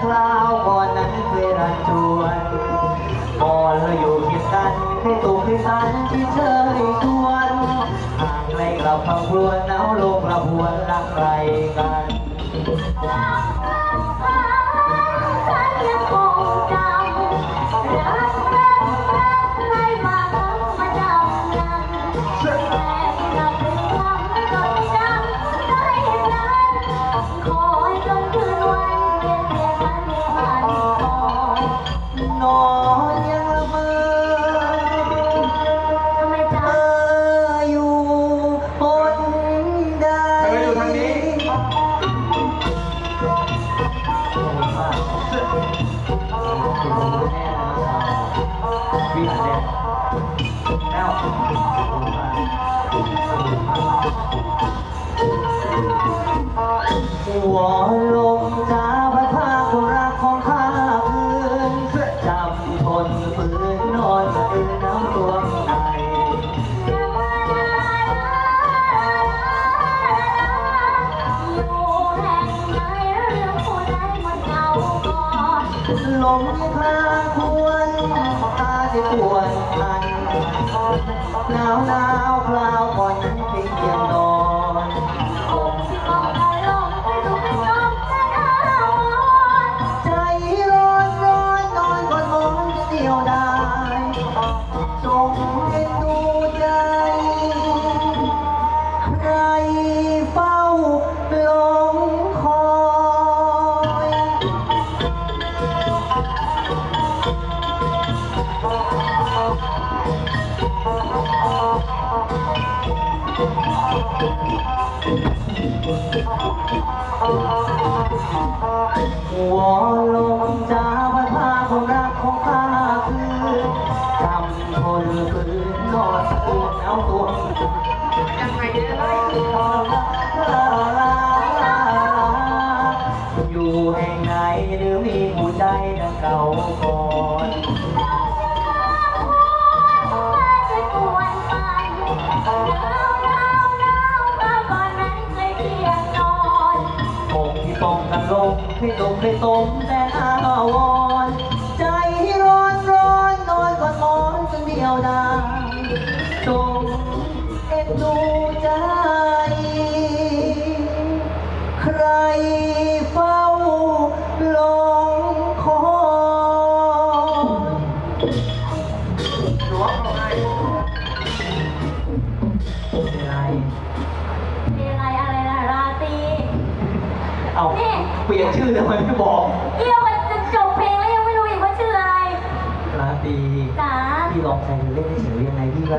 คราวก่อนนั้นเคยรันจวนก่อนเราอยู่เคียงกันให้ตุกเคยสันที่เธอชวนห่างไกลกลับคำพรวนหนาวลงระพวนรักใครกัน แล้วหัวลมจ้าพัดพาคนรักของข้าคืนจำทนฝืนนอนคืนน้ำท่วในอยู่แห่งไหนเรื่องผู้ใดมันเก่าก่อนลมพลางควนตาที่ปวด หนาวหนาวคลาวก่อนนั้นเพียงเพียงนอนคงที่มองลงไปดูไปจมแต่หน้ามนใจร้อนร้อนนอนก่อนมองจะเดียวดายจงเห็นดูใจ ใครเฝ้าหลงคอย หัวลมจาพัดพาของรักของข้าคือจำคนคืนนอนคืนเอาตัวยังไงเนี่ยอยู่แห่งไหนหรือมีผู้ใจดังเก่าก่อน ให้ตรงให้ตรงแต่อาวรณ์ใจร้อนร้อนนอนก่อนมอนจนเดียวดายจงเอ็นดูใจ ใครเฝ้าหลงคอยหลวงเอาไง เปลี่ยนชื่อทำไมไม่บอกเกี่ยวมันจะจบเพลงแล้วยังไม่รู้อีกว่าชื่ออะไรราตรีจ๋าพี่ลองใช้เล่นให้เฉยยังไงพี่ก็